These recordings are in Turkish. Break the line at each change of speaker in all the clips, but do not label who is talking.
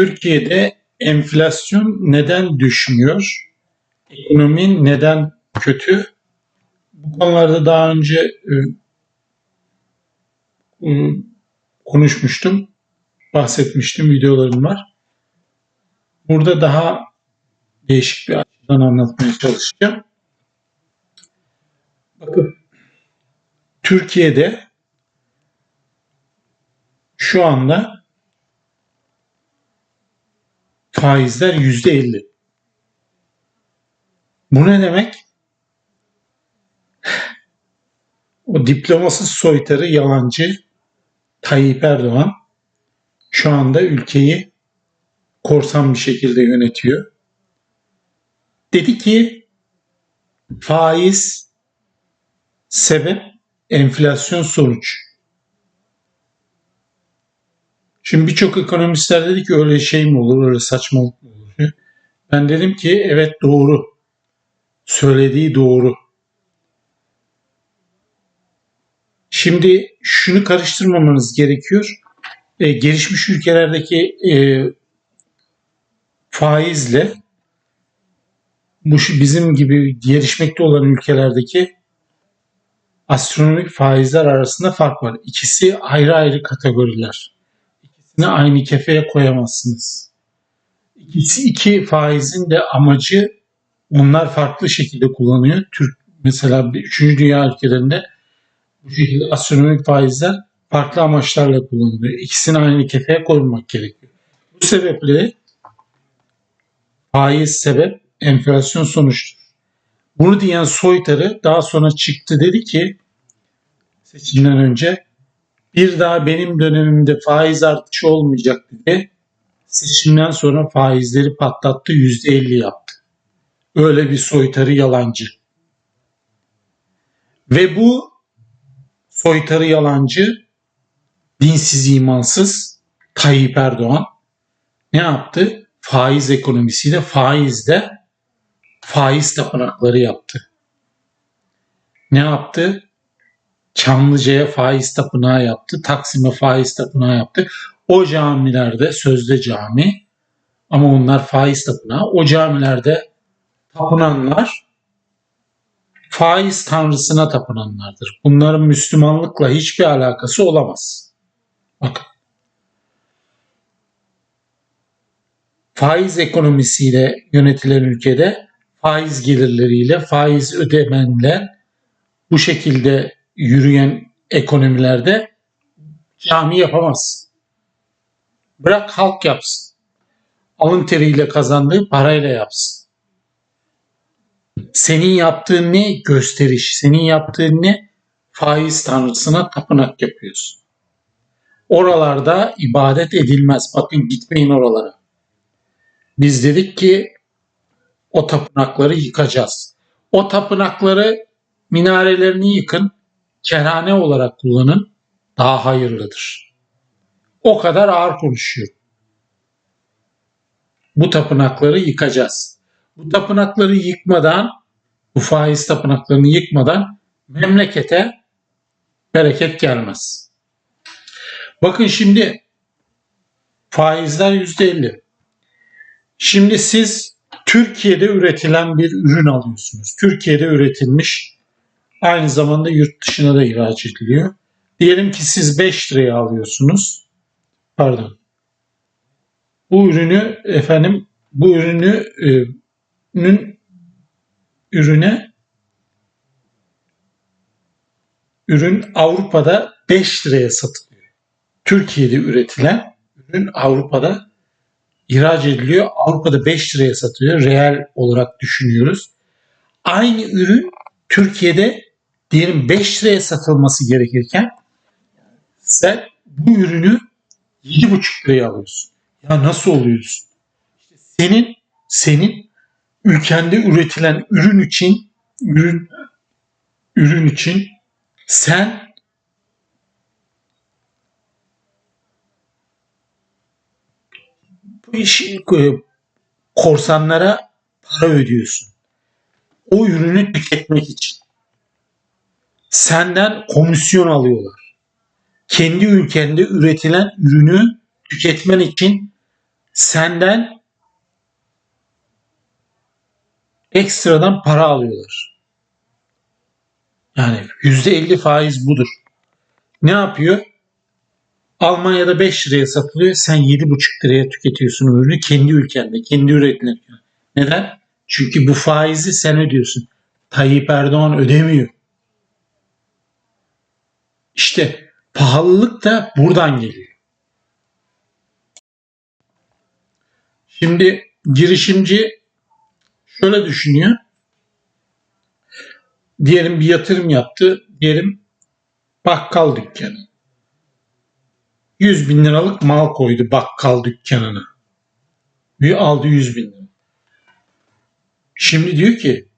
Türkiye'de enflasyon neden düşmüyor? Ekonomi neden kötü? Bu konularda daha önce e, e, konuşmuştum, bahsetmiştim, videolarım var. Burada daha değişik bir açıdan anlatmaya çalışacağım. Bakın, Türkiye'de şu anda faizler yüzde elli. Bu ne demek? O diplomasız soytarı yalancı Tayyip Erdoğan şu anda ülkeyi korsan bir şekilde yönetiyor. Dedi ki faiz sebep enflasyon sonuç. Şimdi birçok ekonomistler dedi ki öyle şey mi olur, öyle saçmalık mı olur? Ben dedim ki evet doğru. Söylediği doğru. Şimdi şunu karıştırmamanız gerekiyor. E, gelişmiş ülkelerdeki e, faizle bu bizim gibi gelişmekte olan ülkelerdeki astronomik faizler arasında fark var. İkisi ayrı ayrı kategoriler. İkisini aynı kefeye koyamazsınız. İkisi iki faizin de amacı onlar farklı şekilde kullanıyor. Türk mesela bir- üçüncü dünya ülkelerinde bu şekilde astronomik faizler farklı amaçlarla kullanılıyor. İkisini aynı kefeye koymak gerekiyor. Bu sebeple faiz sebep, enflasyon sonuçtur. Bunu diyen soytarı daha sonra çıktı dedi ki seçimden önce bir daha benim dönemimde faiz artışı olmayacak dedi. Seçimden sonra faizleri patlattı yüzde elli yaptı. Öyle bir soytarı yalancı. Ve bu soytarı yalancı, dinsiz imansız Tayyip Erdoğan ne yaptı? Faiz ekonomisiyle faizde faiz tapınakları yaptı. Ne yaptı? Çamlıca'ya faiz tapınağı yaptı. Taksim'e faiz tapınağı yaptı. O camilerde sözde cami ama onlar faiz tapınağı. O camilerde tapınanlar faiz tanrısına tapınanlardır. Bunların Müslümanlıkla hiçbir alakası olamaz. Bakın. Faiz ekonomisiyle yönetilen ülkede faiz gelirleriyle, faiz ödemenle bu şekilde yürüyen ekonomilerde cami yapamaz. Bırak halk yapsın. Alın teriyle kazandığı parayla yapsın. Senin yaptığın ne? Gösteriş. Senin yaptığın ne? Faiz tanrısına tapınak yapıyorsun. Oralarda ibadet edilmez. Bakın gitmeyin oralara. Biz dedik ki o tapınakları yıkacağız. O tapınakları minarelerini yıkın, kerhane olarak kullanın. Daha hayırlıdır. O kadar ağır konuşuyor. Bu tapınakları yıkacağız. Bu tapınakları yıkmadan, bu faiz tapınaklarını yıkmadan memlekete bereket gelmez. Bakın şimdi faizler yüzde elli. Şimdi siz Türkiye'de üretilen bir ürün alıyorsunuz. Türkiye'de üretilmiş aynı zamanda yurt dışına da ihraç ediliyor. Diyelim ki siz 5 liraya alıyorsunuz. Pardon. Bu ürünü efendim bu ürünü e, ürünün ürüne ürün Avrupa'da 5 liraya satılıyor. Türkiye'de üretilen ürün Avrupa'da ihraç ediliyor. Avrupa'da 5 liraya satılıyor. Reel olarak düşünüyoruz. Aynı ürün Türkiye'de diyelim 5 liraya satılması gerekirken sen bu ürünü 7,5 liraya alıyorsun. Ya nasıl oluyorsun? Senin senin ülkende üretilen ürün için ürün ürün için sen bu işi e, korsanlara para ödüyorsun. O ürünü tüketmek için. Senden komisyon alıyorlar. Kendi ülkende üretilen ürünü tüketmen için senden ekstradan para alıyorlar. Yani %50 faiz budur. Ne yapıyor? Almanya'da 5 liraya satılıyor. Sen 7,5 liraya tüketiyorsun ürünü kendi ülkende, kendi üretilen. Neden? Çünkü bu faizi sen ödüyorsun. Tayyip Erdoğan ödemiyor. İşte pahalılık da buradan geliyor. Şimdi girişimci şöyle düşünüyor. Diyelim bir yatırım yaptı. Diyelim bakkal dükkanı. 100 bin liralık mal koydu bakkal dükkanına. Bir aldı 100 bin lira. Şimdi diyor ki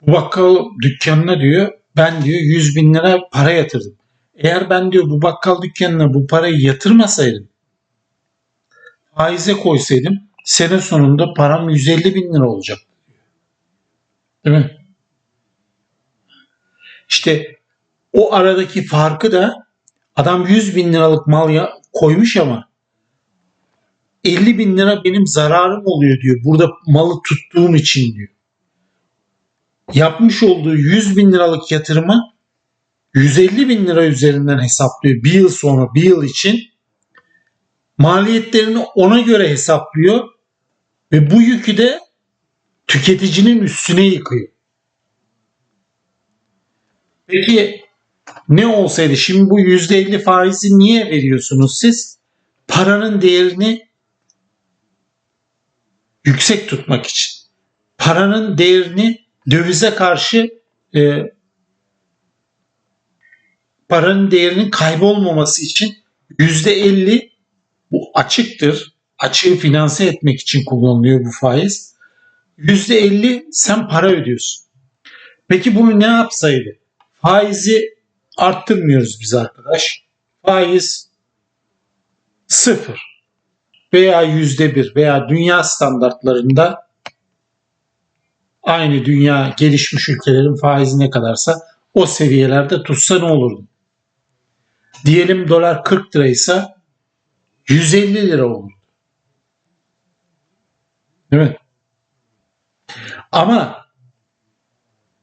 bu bakkal dükkanına diyor ben diyor 100 bin lira para yatırdım. Eğer ben diyor bu bakkal dükkanına bu parayı yatırmasaydım faize koysaydım sene sonunda param 150 bin lira olacak. Değil mi? İşte o aradaki farkı da adam 100 bin liralık mal ya, koymuş ama 50 bin lira benim zararım oluyor diyor. Burada malı tuttuğum için diyor. Yapmış olduğu 100 bin liralık yatırımı 150 bin lira üzerinden hesaplıyor. Bir yıl sonra bir yıl için maliyetlerini ona göre hesaplıyor ve bu yükü de tüketicinin üstüne yıkıyor. Peki ne olsaydı şimdi bu %50 faizi niye veriyorsunuz siz? Paranın değerini yüksek tutmak için. Paranın değerini dövize karşı e, paranın değerinin kaybolmaması için %50 bu açıktır. Açığı finanse etmek için kullanılıyor bu faiz. %50 sen para ödüyorsun. Peki bunu ne yapsaydı? Faizi arttırmıyoruz biz arkadaş. Faiz sıfır veya yüzde bir veya dünya standartlarında aynı dünya gelişmiş ülkelerin faizi ne kadarsa o seviyelerde tutsa ne olurdu? Diyelim dolar 40 liraysa 150 lira olurdu. Değil mi? Ama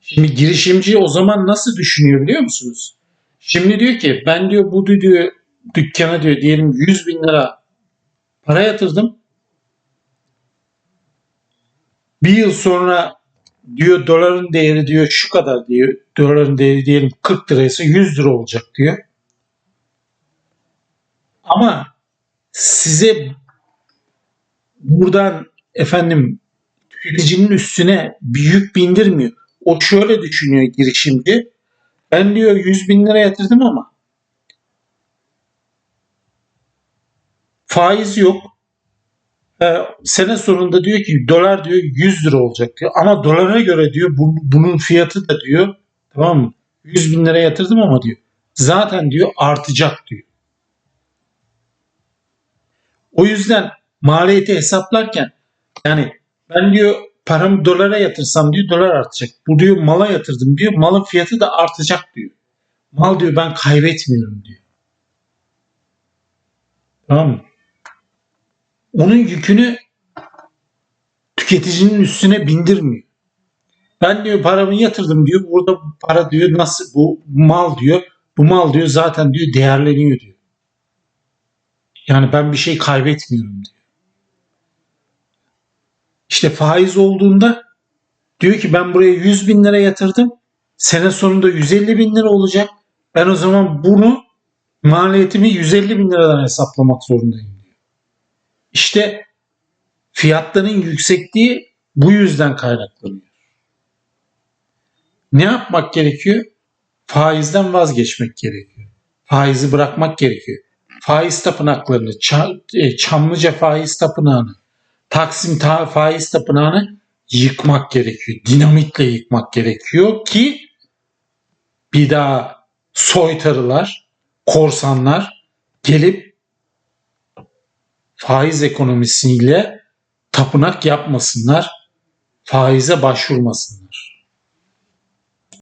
şimdi girişimci o zaman nasıl düşünüyor biliyor musunuz? Şimdi diyor ki ben diyor bu diyor dükkana diyor diyelim 100 bin lira para yatırdım. Bir yıl sonra diyor doların değeri diyor şu kadar diyor. Doların değeri diyelim 40 liraysa 100 lira olacak diyor. Ama size buradan efendim tüketicinin üstüne bir yük bindirmiyor. O şöyle düşünüyor girişimci. Ben diyor 100 bin lira yatırdım ama faiz yok. Ee, sene sonunda diyor ki dolar diyor 100 lira olacak diyor. Ama dolara göre diyor bu, bunun fiyatı da diyor tamam mı? 100 bin lira yatırdım ama diyor zaten diyor artacak diyor. O yüzden maliyeti hesaplarken yani ben diyor paramı dolara yatırsam diyor dolar artacak. Bu diyor mala yatırdım diyor malın fiyatı da artacak diyor. Mal diyor ben kaybetmiyorum diyor. Tamam mı? Onun yükünü tüketicinin üstüne bindirmiyor. Ben diyor paramı yatırdım diyor. Burada bu para diyor nasıl bu mal diyor. Bu mal diyor zaten diyor değerleniyor diyor. Yani ben bir şey kaybetmiyorum diyor. İşte faiz olduğunda diyor ki ben buraya 100 bin lira yatırdım. Sene sonunda 150 bin lira olacak. Ben o zaman bunu maliyetimi 150 bin liradan hesaplamak zorundayım. İşte fiyatların yüksekliği bu yüzden kaynaklanıyor. Ne yapmak gerekiyor? Faizden vazgeçmek gerekiyor. Faizi bırakmak gerekiyor. Faiz tapınaklarını, e, Çamlıca faiz tapınağını, Taksim ta faiz tapınağını yıkmak gerekiyor. Dinamitle yıkmak gerekiyor ki bir daha soytarılar, korsanlar gelip faiz ekonomisiyle tapınak yapmasınlar, faize başvurmasınlar.